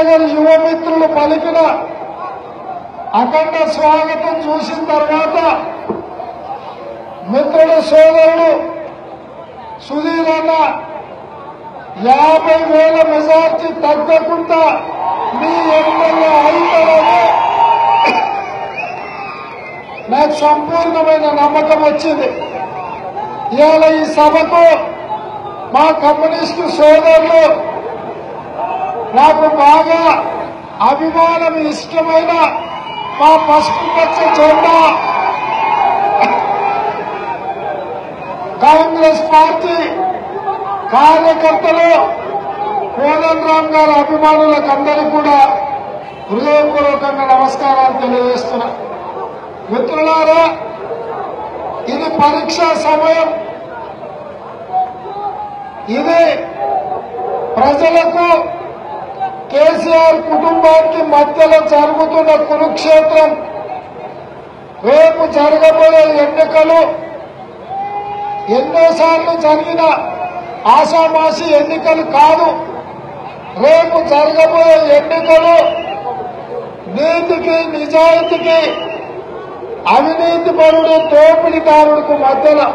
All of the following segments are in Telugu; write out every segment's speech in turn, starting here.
నగర్ యువమిత్రులు పలికిన అఖండ స్వాగతం చూసిన తర్వాత మిత్రుడు సోదరుడు సుధీర్ అన్న యాభై వేల మెజార్టీ తగ్గకుండా మీ ఎమ్మెల్యే అవుతారని నాకు సంపూర్ణమైన నమ్మకం వచ్చింది. ఇవాళ ఈ సభకు మా కమ్యూనిస్టు సోదరులు నాకు బాగా అభిమానం ఇష్టమైన మా పసుపు పచ్చ జెండా. కాంగ్రెస్ పార్టీ కార్యకర్తలు కోదండ రామ్ గారి అభిమానులకు అందరూ కూడా హృదయపూర్వకంగా నమస్కారాలు తెలియజేస్తున్నా. మిత్రులారా ఇది పరీక్షా సమయం. ఇది ప్రజలకు కేసీఆర్ కుటుంబానికి మధ్యలో జరుగుతున్న కురుక్షేత్రం రేపు జరగబోయే ఎన్నికలు ఎన్నోసార్లు జరిగిన ఆషామాషి ఎన్నికలు కాదు. రేపు జరగబోయే ఎన్నికలు నీతికి నిజాయితీకి అవినీతి పరుడు దోపిడీదారుడికి మధ్యలో.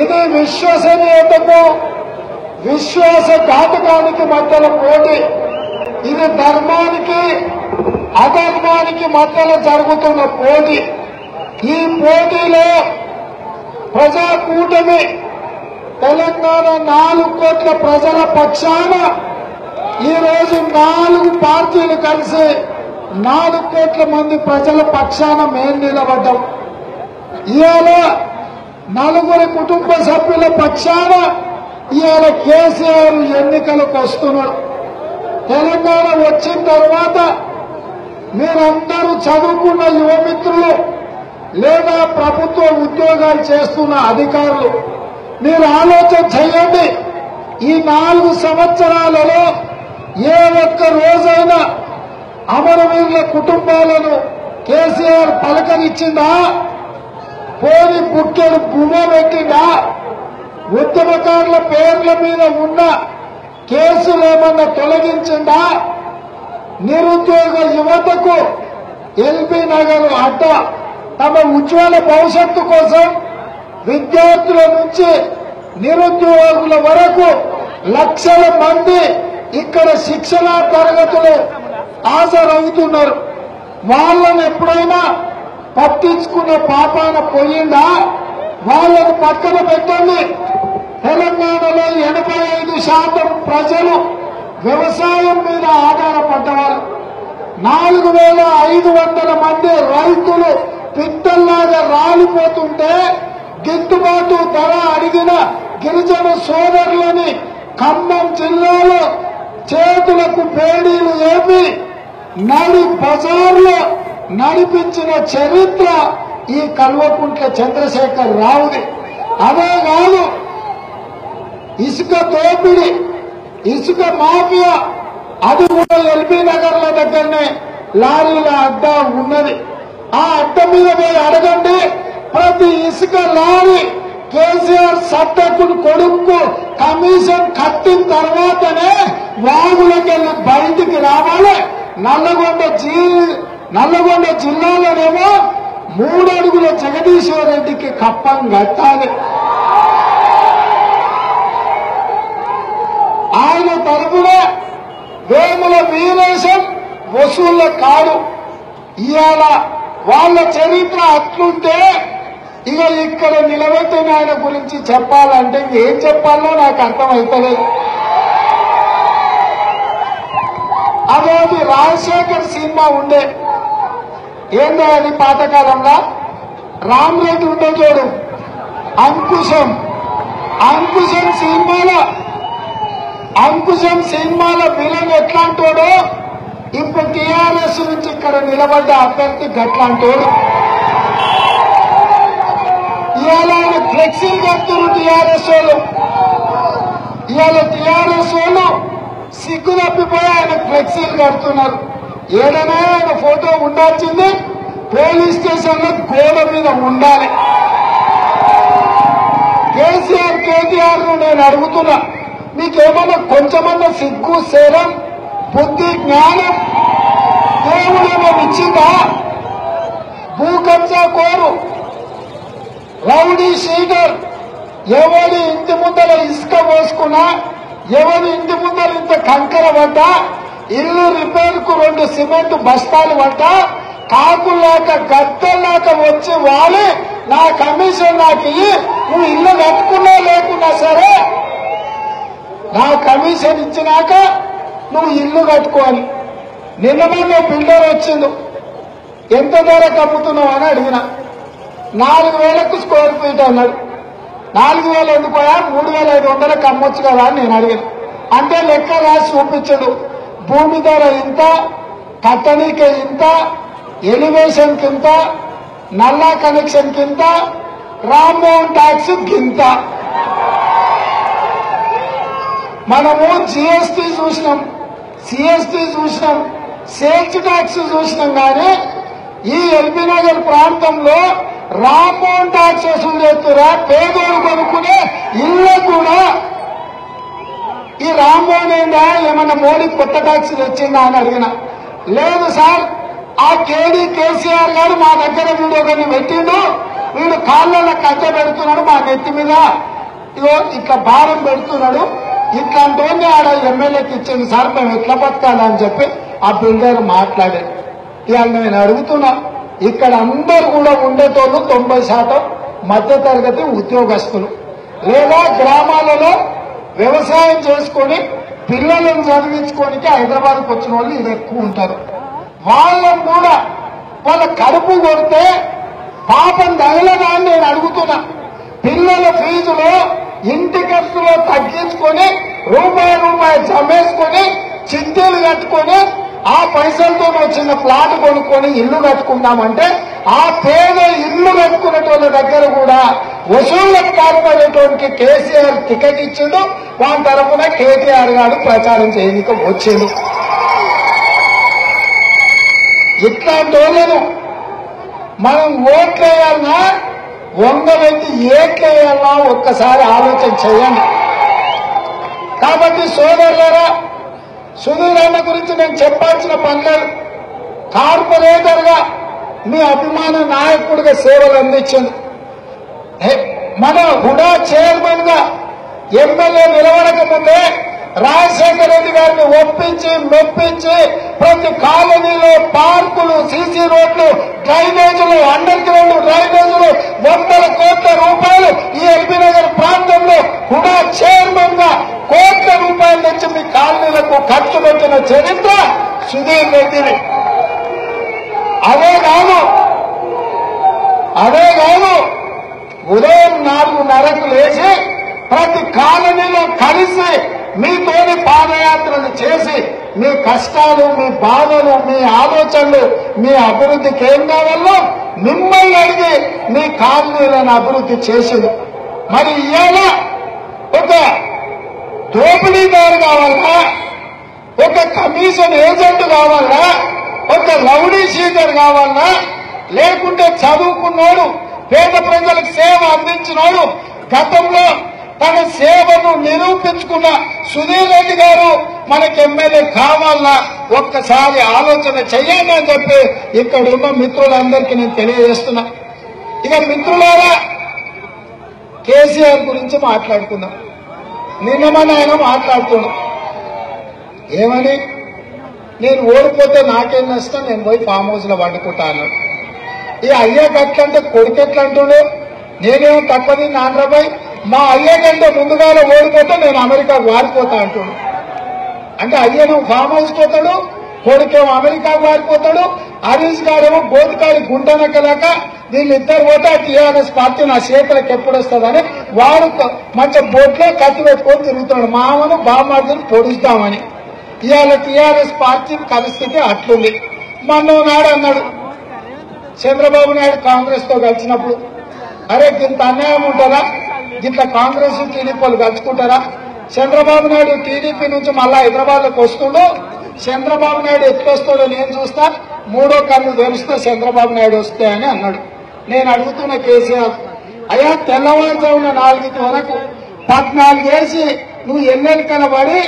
ఇది విశ్వసనీయతకు విశ్వాసఘాతకానికి మధ్యన పోటీ. ఇది ధర్మానికి అధర్మానికి మధ్యలో జరుగుతున్న పోటీ. ఈ పోటీలో ప్రజా కూటమి తెలంగాణ నాలుగు కోట్ల ప్రజల పక్షాన ఈరోజు నాలుగు పార్టీలు కలిసి నాలుగు కోట్ల మంది ప్రజల పక్షాన మేం నిలబడ్డాం. ఇవాళ నలుగురి కుటుంబ సభ్యుల పక్షాన ఇవాళ కేసీఆర్ ఎన్నికలకు వస్తున్నాడు. తెలంగాణ వచ్చిన తర్వాత మీరందరూ చదువుకున్న యువమిత్రులు లేదా ప్రభుత్వ ఉద్యోగాలు చేస్తున్న అధికారులు మీరు ఆలోచన చేయండి. ఈ నాలుగు సంవత్సరాలలో ఏ ఒక్క రోజైనా అమరవీరుల కుటుంబాలను కేసీఆర్ పలకరించిందా? పోని బుక్కెడు బుమ్మ పెట్టిందా? ఉద్యమకారుల పేర్ల మీద ఉన్న కేసులు ఏమన్నా తొలగించిందా? నిరుద్యోగ యువతకు ఎల్బీ నగర్ అడ్డ తమ ఉజ్వల భవిష్యత్తు కోసం విద్యార్థుల నుంచి నిరుద్యోగుల వరకు లక్షల మంది ఇక్కడ శిక్షణా తరగతులు హాజరవుతున్నారు. వాళ్ళని ఎప్పుడైనా పట్టించుకున్న పాపాన పోయిందా? వాళ్ళని పక్కన పెట్టండి. తెలంగాణలో ఎనభై ఐదు శాతం ప్రజలు వ్యవసాయం మీద ఆధారపడ్డవారు. నాలుగు వేల ఐదు వందల మంది రైతులు పిట్టల్లాగా రాలిపోతుంటే గిట్టుబాటు ధర అడిగిన గిరిజన సోదరులని ఖమ్మం జిల్లాలో చేతులకు పేడీలు ఏపి నడి బజార్లో నడిపించిన చరిత్ర ఈ కల్వకుంట్ల చంద్రశేఖర్ రావుది. అదే కాదు ఇసుక దోపిడి ఇసుక మాఫియా అది కూడా ఎల్బీ నగర్ల దగ్గరనే లారీల అడ్డా ఉన్నది. ఆ అడ్డ మీద పోయి అడగండి ప్రతి ఇసుక లారీ కేసీఆర్ సత్తకుడు కొడుకు కమిషన్ కట్టిన తర్వాతనే వాగులకెళ్ళి బయటికి రావాలి. నల్లగొండ జీ నల్లగొండ జిల్లాలోనేమో మూడు అడుగుల జగదీశ్వర్ రెడ్డికి కప్పం కట్టాలి. ఆయన తరపున వేముల వీరేశం వసూళ్ళ కాడు. ఇవాళ వాళ్ళ చరిత్ర అట్లుంటే ఇక ఇక్కడ నిలబెట్టిన ఆయన గురించి చెప్పాలంటే ఏం చెప్పాలో నాకు అర్థమవుతలేదు అదేది రాజశేఖర్ సినిమా ఉండే. ఏందో అది పాతకాలంలో? రామ్ రెడ్డి ఉండే చూడు. అంకుశం. అంకుశం సినిమాలో అంకుశం సినిమాలో విలన్ ఎట్లాంటోడో? ఇప్పుడు టిఆర్ఎస్ నుంచి ఇక్కడ నిలబడ్డ అభ్యర్థి గట్లాంటోడు? ఇవాళ ఆయన ఫ్లెక్సీలు కడుతున్నారు టిఆర్ఎస్ వాళ్ళు. ఇవాళ టిఆర్ఎస్ వాళ్ళు సిగ్గు తప్పిపోయి ఆయన ఫ్లెక్సీలు కడుతున్నారు. ఏదైనా ఆయన ఫోటో ఉండాల్సింది. పోలీస్ స్టేషన్లో గోడ మీద ఉండాలి. కేసీఆర్ కేటీఆర్ను నేను అడుగుతున్నా. మీకేమన్నా కొంచెమన్నా సిగ్గు శరం బుద్ధి జ్ఞానం దేవుడేమో ఇచ్చిందా? భూ కబ్జా కోరు. రౌడీ షీటర్ ఎవరి ఇంటి ముందర ఇసుక పోసుకున్నా ఎవరి ఇంటి ముందర ఇంత కంకర పడ్డా ఇల్లు రిపేర్కు రెండు సిమెంట్ బస్తాలు పడ్డా కాకులాక గద్దలాక వచ్చి వాలి నా కమిషన్ నాకు ఇయ్యి నువ్వు ఇల్లు కట్టుకున్నా లేకున్నా సరే నా కమిషన్ ఇచ్చినాక నువ్వు ఇల్లు కట్టుకోవాలి. నిన్న మొన్న బిల్డర్ వచ్చిండు. ఎంత ధరకు అమ్ముతున్నావు అని అడిగిన. నాలుగు వేలకు స్క్వేర్ ఫీట్ అన్నాడు. నాలుగు వేలు ఎందుకు మూడు వేల ఐదు వందలకు అమ్మొచ్చు కదా అని నేను అడిగాను. అంటే లెక్క రాసి చూపించడు. భూమి ధర ఇంత కట్టనీకి ఇంత ఎలివేషన్ కింద నల్లా కనెక్షన్ కింత రామ్మోహన్ ట్యాక్స్ గింత మనము జిఎస్టీ చూసినాం. సిఎస్టీ చూసినాం. సేల్స్ ట్యాక్స్ చూసినాం కానీ ఈ ఎల్బీ నగర్ ప్రాంతంలో రామ్మోహన్ ట్యాక్స్ వసూలు చేస్తురా పేదోడు కొనుక్కునే ఇల్లు కూడా. ఈ రామ్మోహన్ ఏందా ఏమన్నా మోడీ కొత్త ట్యాక్స్ తెచ్చిందా అని అడిగిన. లేదు సార్ ఆ కేడీ కేసీఆర్ గారు మా దగ్గర వీడు ఒకరిని పెట్టిండు. వీడు కాళ్ళలో కట్టె పెడుతున్నాడు మా నెత్తి మీద. ఇట్లా భారం పెడుతున్నాడు. ఇట్లాంటి ఆడ ఎమ్మెల్యేకి ఇచ్చింది సార్ మేము ఎట్లా బతకాలని చెప్పి ఆ బిల్డర్ మాట్లాడాడు. ఇవాళ నేను అడుగుతున్నా ఇక్కడ అందరు కూడా ఉండేటోళ్ళు తొంభై శాతం మధ్యతరగతి ఉద్యోగస్తులు. లేదా గ్రామాలలో వ్యవసాయం చేసుకొని పిల్లలను చదివించుకోనికి హైదరాబాద్కి వచ్చిన వాళ్ళు ఇది ఎక్కువ ఉంటారు. వాళ్ళను కూడా వాళ్ళ కడుపు కొడితే పాపం తగలదా అని నేను అడుగుతున్నా. పిల్లల ఫీజులో ఇంటి ఖర్చులో తగ్గించుకొని రూపాయి రూపాయి జమేసుకొని చిత్తీలు కట్టుకొని ఆ పైసలతో వచ్చిన ప్లాట్ కొనుక్కొని ఇల్లు కట్టుకుందామంటే ఆ పేద ఇల్లు కట్టుకునేటోళ్ళ దగ్గర కూడా వసూళ్ళకు పాల్పడేటోనికి కేసీఆర్ టికెట్ ఇచ్చిండు. వాని తరఫున కేటీఆర్ గారు ప్రచారం చేయడానికి వచ్చిండు. ఇట్లాంటి వాళ్ళను మనం ఓట్లేయాలన్నా వంగబెట్టి ఏట్లేయాలా ఒక్కసారి ఆలోచన చేయండి. కాబట్టి సోదరులరా సుధీర్ గురించి నేను చెప్పాల్సిన పనిలేదు కార్పొరేటర్గా మీ అభిమాన నాయకుడిగా సేవలు అందించింది. హే, మన హుడా చైర్మన్గా ఎమ్మెల్యే నిలవడక ముందే రాజశేఖర రెడ్డి గారిని ఒప్పించి మెప్పించి ప్రతి కాలనీలో పార్కులు సీసీ రోడ్లు డ్రైనేజీలు అండర్ గ్రౌండ్ డ్రైనేజీలు వందల కోట్ల రూపాయలు ఈ ఎల్బీ నగర్ ప్రాంతంలో హుడా చైర్మన్గా కోట్ల రూపాయలు నుంచి మీ కాలనీలకు ఖర్చు పెట్టిన చరిత్ర సుధీర్ రెడ్డిని అదే కాదు అదే కాదు ఉదయం నాలుగున్నరకు లేచి ప్రతి కాలనీలో కలిసి మీతోని పాదయాత్రలు చేసి మీ కష్టాలు మీ బాధలు మీ ఆలోచనలు మీ అభివృద్ధికి ఏం కావాలో మిమ్మల్ని అడిగి మీ కాలనీలను అభివృద్ధి చేసింది. మరి ఇవాళ ఒక దోపిడీదారు కావాలా ఒక కమిషన్ ఏజెంట్ కావాలా ఒక రౌడీ సీటర్ కావాలా లేకుంటే చదువుకున్నోడు పేద ప్రజలకు సేవ అందించినోడు గతంలో తన సేవను నిరూపించుకున్న సుధీర్ రెడ్డి గారు మనకి ఎమ్మెల్యే కావాలా ఒక్కసారి ఆలోచన చెయ్యండి అని చెప్పి ఇక్కడ ఉన్న మిత్రులందరికీ నేను తెలియజేస్తున్నా. ఇక మిత్రులారా కేసీఆర్ గురించి మాట్లాడుకుందాం. నిన్న మన ఆయన మాట్లాడుతున్నాం ఏమని? నేను ఓడిపోతే నాకేం నష్టం? నేను పోయి ఫామ్ హౌస్లో ఈ అయ్యా గట్లంటే కొడుకు ఎట్లా నేనేం నేనేమో తప్పది మా అయ్య కంటే ముందుగానే ఓడిపోతే నేను అమెరికా వారిపోతా అంటుడు అంటే అయ్యను ఫామ్ హౌస్ పోతాడు కొడుకేమో అమెరికా వారిపోతాడు హరీష్ గారేమో గోతికారి గుంటనక్కలేక వీళ్ళిద్దరు పోతే టీఆర్ఎస్ పార్టీ నా చేతులకు ఎప్పుడు వస్తుందని వాడు మంచి బోట్లో కత్తి పెట్టుకొని తిరుగుతున్నాడు. మామను బామార్దులు పొడుస్తామని. ఇవాళ టీఆర్ఎస్ పార్టీ పరిస్థితి అట్లుంది. మొన్న నాడు అన్నాడు చంద్రబాబు నాయుడు కాంగ్రెస్తో కలిసినప్పుడు అరే ఇంత అన్యాయం ఉంటుందా? దీంట్లో కాంగ్రెస్ టీడీపీ వాళ్ళు కలుసుకుంటారా చంద్రబాబు నాయుడు టీడీపీ నుంచి మళ్ళా హైదరాబాద్లోకి వస్తుండు చంద్రబాబు నాయుడు ఎట్లా నేను చూస్తా మూడో కన్ను తెలుస్తే చంద్రబాబు నాయుడు వస్తే అని అన్నాడు. నేను అడుగుతున్న కేసీఆర్ అయ్యా తెల్లవారుజామున నాలుగు వరకు పద్నాలుగేసి నువ్వు ఎన్నెలకన పడి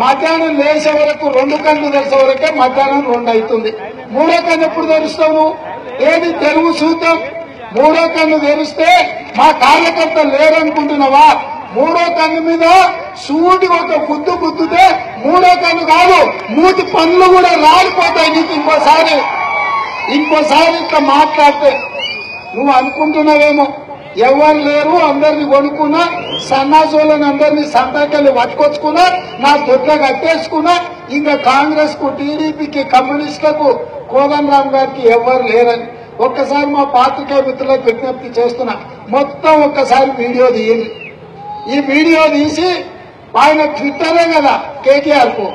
మధ్యాహ్నం లేచే వరకు రెండు కళ్ళు తెలిసే వరకే మధ్యాహ్నం రెండు అవుతుంది. మూడో కన్ను ఎప్పుడు తెలుస్తావు ఏది తెలుగు చూద్దాం మూడో కన్ను తెరిస్తే మా కార్యకర్తలు లేరనుకుంటున్నావా? మూడో కన్ను మీద సూటి ఒక గుద్దు గుద్దుతే మూడో కన్ను కాదు మూతి పనులు కూడా రాలిపోతాయి నీకు ఇంకోసారి. ఇంకోసారి ఇట్లా మాట్లాడితే నువ్వు అనుకుంటున్నావేమో? ఎవరు లేరు అందరిని కొనుక్కున్నా సన్నాసులను అందరినీ సంతకల్ని పట్టుకొచ్చుకున్నా నా దొడ్ల కట్టేసుకున్నా ఇంకా కాంగ్రెస్కు టీడీపీకి కమ్యూనిస్టులకు కోదండరామ్ గారికి ఎవరు లేరని. ఒక్కసారి మా పాత్రికా మిత్రులకు విజ్ఞప్తి చేస్తున్నా మొత్తం ఒక్కసారి వీడియో తీయండి. ఈ వీడియో తీసి ఆయన ట్విట్టరే కదా కేటీఆర్కు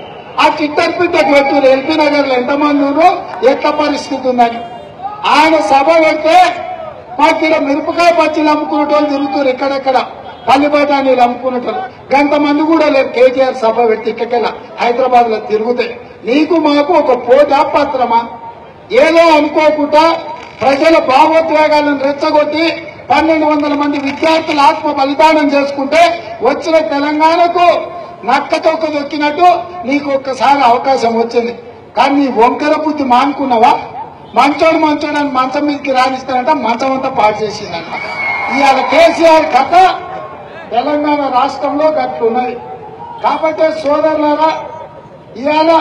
ఆ ట్విట్టర్ పిట్టకు పెట్టారు ఎల్పీ నగర్లో ఎంతమంది ఉన్నారో ఎట్ల పరిస్థితి ఉందని. ఆయన సభ పెడితే మాకు ఇక్కడ మిరపకాయ పచ్చిలు అమ్ముకునేటోళ్ళు తిరుగుతారు ఎక్కడెక్కడ పల్లి బఠానీలు అమ్ముకునేటోళ్ళు. గంతమంది కూడా లేరు కేటీఆర్ సభ పెట్టి ఇక్కడికెళ్ళ హైదరాబాద్లో తిరుగుతాయి నీకు మాకు ఒక పోటా పత్రమా ఏదో అనుకోకుండా ప్రజల భావోద్వేగాలను రెచ్చగొట్టి పన్నెండు వందల మంది విద్యార్థులు ఆత్మ బలిదానం చేసుకుంటే వచ్చిన తెలంగాణకు నక్క తొక్క దొక్కినట్టు నీకు ఒక్కసారి అవకాశం వచ్చింది. కానీ నీ వంకర బుద్ధి మానుకున్నావా? మంచోడు మంచోడు అని మంచం మీదకి రాణిస్తానంట మంచం అంతా పాటు చేసిందంట. ఇవాళ కేసీఆర్ కథ తెలంగాణ రాష్ట్రంలో గట్లున్నది కాబట్టి సోదరులారా ఇవాళ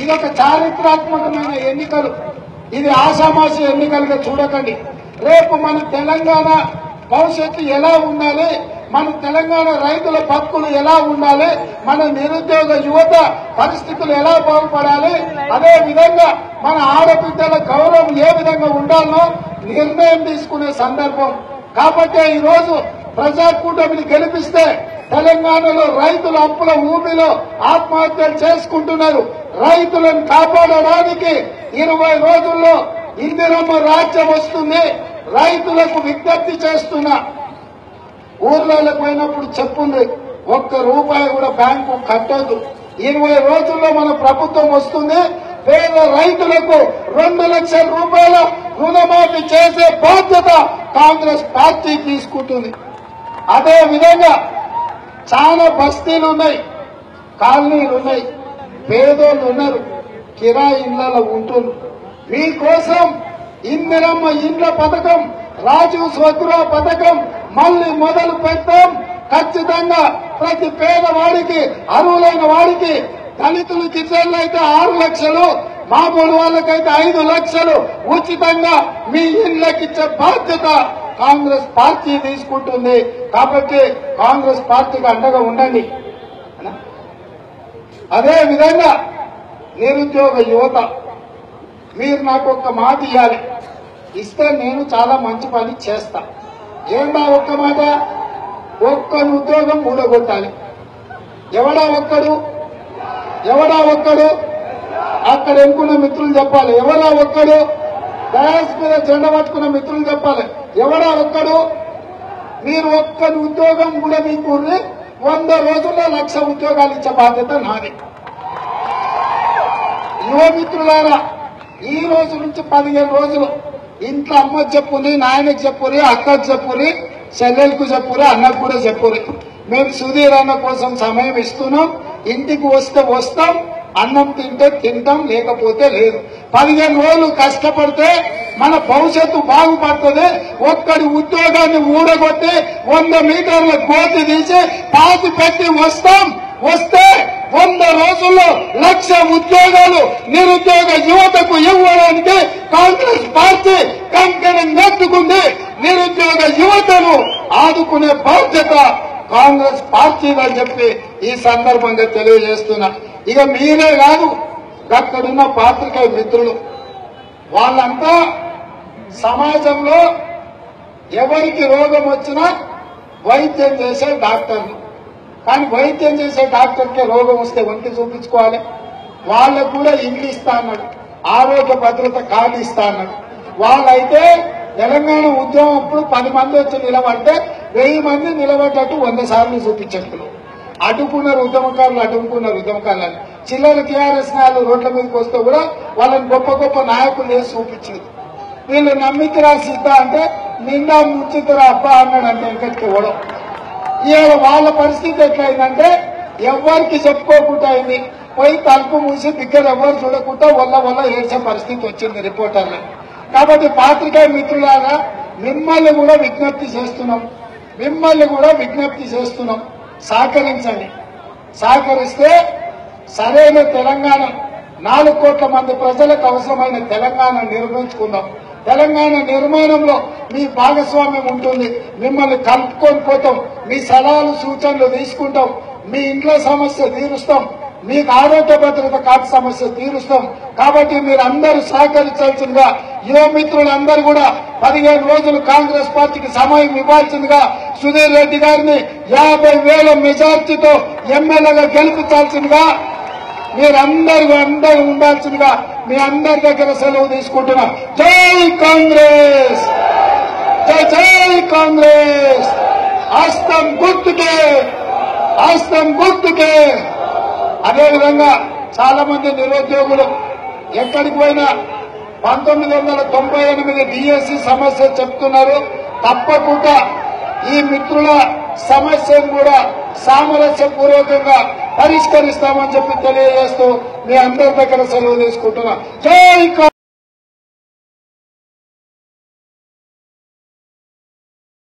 ఇది ఒక చారిత్రాత్మకమైన ఎన్నికలు. ఇది ఆషామాషి ఎన్నికలుగా చూడకండి. రేపు మన తెలంగాణ భవిష్యత్తు ఎలా ఉండాలి మన తెలంగాణ రైతుల పక్కులు ఎలా ఉండాలి మన నిరుద్యోగ యువత పరిస్థితులు ఎలా బాగుపడాలి అదే విధంగా మన ఆడబిడ్డల గౌరవం ఏ విధంగా ఉండాలో నిర్ణయం తీసుకునే సందర్భం. కాబట్టి ఈ రోజు ప్రజా కూటమిని గెలిపిస్తే తెలంగాణలో రైతుల అప్పుల ఊపిలో ఆత్మహత్యలు చేసుకుంటున్నారు. రైతులను కాపాడడానికి ఇరవై రోజుల్లో ఇందిరమ్మ రాజ్యం వస్తుంది. రైతులకు విజ్ఞప్తి చేస్తున్నా. ఊర్లలో పోయినప్పుడు చెప్పుంది ఒక్క రూపాయి కూడా బ్యాంకు కట్టదు ఇరవై రోజుల్లో మన ప్రభుత్వం వస్తుంది. పేద రైతులకు రెండు లక్షల రూపాయల రుణమాఫీ చేసే బాధ్యత కాంగ్రెస్ పార్టీ తీసుకుంటుంది. అదే విధంగా చాలా బస్తీలు ఉన్నాయి కాలనీలు ఉన్నాయి పేదోళ్ళు ఉన్నారు. కిరాయి ఇళ్ళలో ఉంటుంది. మీకోసం ఇందిరమ్మ ఇండ్ల పథకం రాజీవ్ స్వగృహ పథకం మళ్ళీ మొదలు పెడతాం. ఖచ్చితంగా ప్రతి పేదవాడికి అర్హులైన వాడికి దళితులు గిరిజనులు అయితే ఆరు లక్షలు మామూలు వాళ్ళకైతే ఐదు లక్షలు. ఉచితంగా మీ ఇళ్ళకిచ్చే బాధ్యత కాంగ్రెస్ పార్టీ తీసుకుంటుంది. కాబట్టి కాంగ్రెస్ పార్టీకి అండగా ఉండండి. అదే విధంగా నిరుద్యోగ యువత మీరు నాకు ఒక మాట ఇవ్వాలి ఇస్తే నేను చాలా మంచి పని చేస్తా. ఏంటా ఒక్క మాట? ఒక్క ఉద్యోగం మూడగొట్టాలి ఎవడా ఒక్కడు? ఎవడా ఒక్కడు? అక్కడ ఎన్నుకున్న మిత్రులు చెప్పాలి. ఎవడా ఒక్కడు? డయాస్ మీద జెండ పట్టుకున్న మిత్రులు చెప్పాలి. ఎవడా ఒక్కడు? మీరు ఒక్క ఉద్యోగం కూడా మీకు వంద రోజుల్లో లక్ష ఉద్యోగాలు ఇచ్చే బాధ్యత నాది. యువ మిత్రులారా ఈ రోజు నుంచి పదిహేను రోజులు ఇంట్లో అమ్మ చెప్పుని నాయనకి చెప్పుని అక్కకు చెప్పురి చెల్లెలకు చెప్పుని అన్నకు కూడా చెప్పుని మేము సుధీర్ అన్న కోసం సమయం ఇస్తున్నాం. ఇంటికి వస్తే వస్తాం అన్నం తింటే తింటాం లేకపోతే లేదు. పదిహేను రోజులు కష్టపడితే మన భవిష్యత్తు బాగుపడుతుంది. ఒక్కడి ఉద్యోగాన్ని ఊడగొట్టి వంద మీటర్ల గోతి తీసి పాతి పెట్టి వస్తాం. వస్తే వంద రోజుల్లో లక్ష ఉద్యోగాలు నిరుద్యోగ యువతకు ఇవ్వడానికి కాంగ్రెస్ పార్టీ కంకణం కట్టుకుంది నిరుద్యోగ యువతను ఆదుకునే బాధ్యత కాంగ్రెస్ పార్టీదని చెప్పి ఈ సందర్భంగా తెలియజేస్తున్నా. ఇక మీరే కాదు అక్కడున్న పాత్రికేయ మిత్రులు. వాళ్ళంతా సమాజంలో ఎవరికి రోగం వచ్చినా వైద్యం చేసే డాక్టర్లు. కానీ వైద్యం చేసే డాక్టర్కే రోగం వస్తే వంటి చూపించుకోవాలి. వాళ్ళకు కూడా ఇండ్లు ఇస్తా అన్నాడు. ఆరోగ్య భద్రత కార్డు ఇస్తా అన్నాడు. వాళ్ళైతే తెలంగాణ ఉద్యమం అప్పుడు పది మంది వచ్చి నిలబడితే వెయ్యి మంది నిలబడ్డట్టు వంద సార్లు చూపించట్లు అడ్డుకున్నారు ఉద్యమకారులు అడ్డుకున్నారు ఉద్యమకారులు చిల్లర టీఆర్ఎస్ నాయకులు రోడ్ల మీదకి వస్తే కూడా వాళ్ళని గొప్ప గొప్ప నాయకులు వేసి చూపించింది వీళ్ళు నమ్మితిరా సీత అంటే నిండా ముంచితరా అబ్బా అన్నాడు అంటే వెంకటికి ఓడం. ఇవాళ వాళ్ళ పరిస్థితి ఎట్లయిందంటే ఎవరికి చెప్పుకోకుండా అయింది. పోయి తలుపు మూసి దగ్గర ఎవరు చూడకుండా వల్ల వల్ల ఏడ్చే పరిస్థితి వచ్చింది రిపోర్టర్లు. కాబట్టి పాత్రికా మిత్రులారా మిమ్మల్ని కూడా విజ్ఞప్తి చేస్తున్నాం. మిమ్మల్ని కూడా విజ్ఞప్తి చేస్తున్నాం. సహకరించండి. సహకరిస్తే సరైన తెలంగాణ నాలుగు కోట్ల మంది ప్రజలకు అవసరమైన తెలంగాణ నిర్మించుకుందాం. తెలంగాణ నిర్మాణంలో మీ భాగస్వామ్యం ఉంటుంది. మిమ్మల్ని కలుపుకొని పోతాం. మీ సలహాలు సూచనలు తీసుకుంటాం. మీ ఇంట్లో సమస్య తీరుస్తాం. మీకు ఆరోగ్య భద్రత కార్డు సమస్య తీరుస్తాం. కాబట్టి మీరు అందరూ సహకరించాల్సిందిగా యువ మిత్రులందరూ కూడా పదిహేను రోజులు కాంగ్రెస్ పార్టీకి సమయం ఇవ్వాల్సిందిగా సుధీర్ రెడ్డి గారిని యాభై వేల మెజార్టీతో ఎమ్మెల్యేగా గెలిపించాల్సిందిగా మీరందరూ అందరూ ఉండాల్సిందిగా మీ అందరి దగ్గర సెలవు తీసుకుంటున్నా. జై కాంగ్రెస్! జై జై కాంగ్రెస్! హస్తం గుర్తుకే! హస్తం గుర్తుకే! అదేవిధంగా చాలా మంది నిరుద్యోగులు ఎక్కడికి పోయినా పంతొమ్మిది వందల తొంభై ఎనిమిది డిఎస్సి సమస్య చెప్తున్నారు. తప్పకుండా ఈ మిత్రుల సమస్యను కూడా సామరస్య పూర్వకంగా పరిష్కరిస్తామని చెప్పి తెలియజేస్తూ మీ అందరి దగ్గర సెలవు తీసుకుంటున్నా. జై